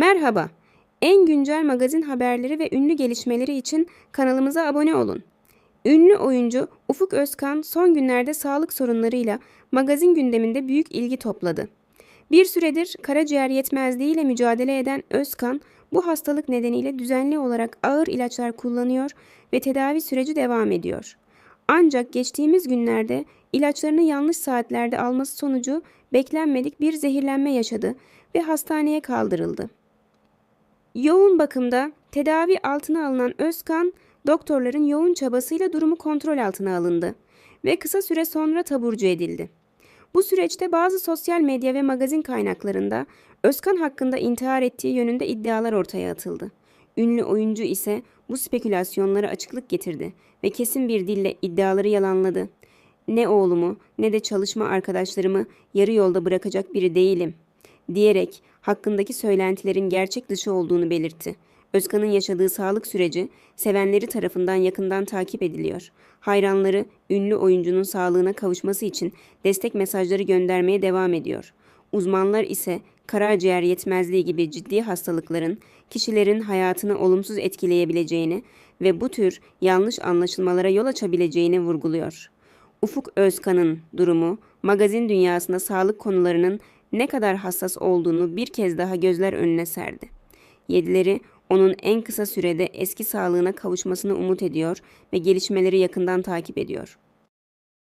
Merhaba. En güncel magazin haberleri ve ünlü gelişmeleri için kanalımıza abone olun. Ünlü oyuncu Ufuk Özkan son günlerde sağlık sorunlarıyla magazin gündeminde büyük ilgi topladı. Bir süredir karaciğer yetmezliği ile mücadele eden Özkan, bu hastalık nedeniyle düzenli olarak ağır ilaçlar kullanıyor ve tedavi süreci devam ediyor. Ancak geçtiğimiz günlerde ilaçlarını yanlış saatlerde alması sonucu beklenmedik bir zehirlenme yaşadı ve hastaneye kaldırıldı. Yoğun bakımda tedavi altına alınan Özkan, doktorların yoğun çabasıyla durumu kontrol altına alındı ve kısa süre sonra taburcu edildi. Bu süreçte bazı sosyal medya ve magazin kaynaklarında Özkan hakkında intihar ettiği yönünde iddialar ortaya atıldı. Ünlü oyuncu ise bu spekülasyonlara açıklık getirdi ve kesin bir dille iddiaları yalanladı. Ne oğlumu ne de çalışma arkadaşlarımı yarı yolda bırakacak biri değilim diyerek hakkındaki söylentilerin gerçek dışı olduğunu belirtti. Özkan'ın yaşadığı sağlık süreci sevenleri tarafından yakından takip ediliyor. Hayranları ünlü oyuncunun sağlığına kavuşması için destek mesajları göndermeye devam ediyor. Uzmanlar ise karaciğer yetmezliği gibi ciddi hastalıkların kişilerin hayatını olumsuz etkileyebileceğini ve bu tür yanlış anlaşılmalara yol açabileceğini vurguluyor. Ufuk Özkan'ın durumu magazin dünyasında sağlık konularının ne kadar hassas olduğunu bir kez daha gözler önüne serdi. Yedileri onun en kısa sürede eski sağlığına kavuşmasını umut ediyor ve gelişmeleri yakından takip ediyor.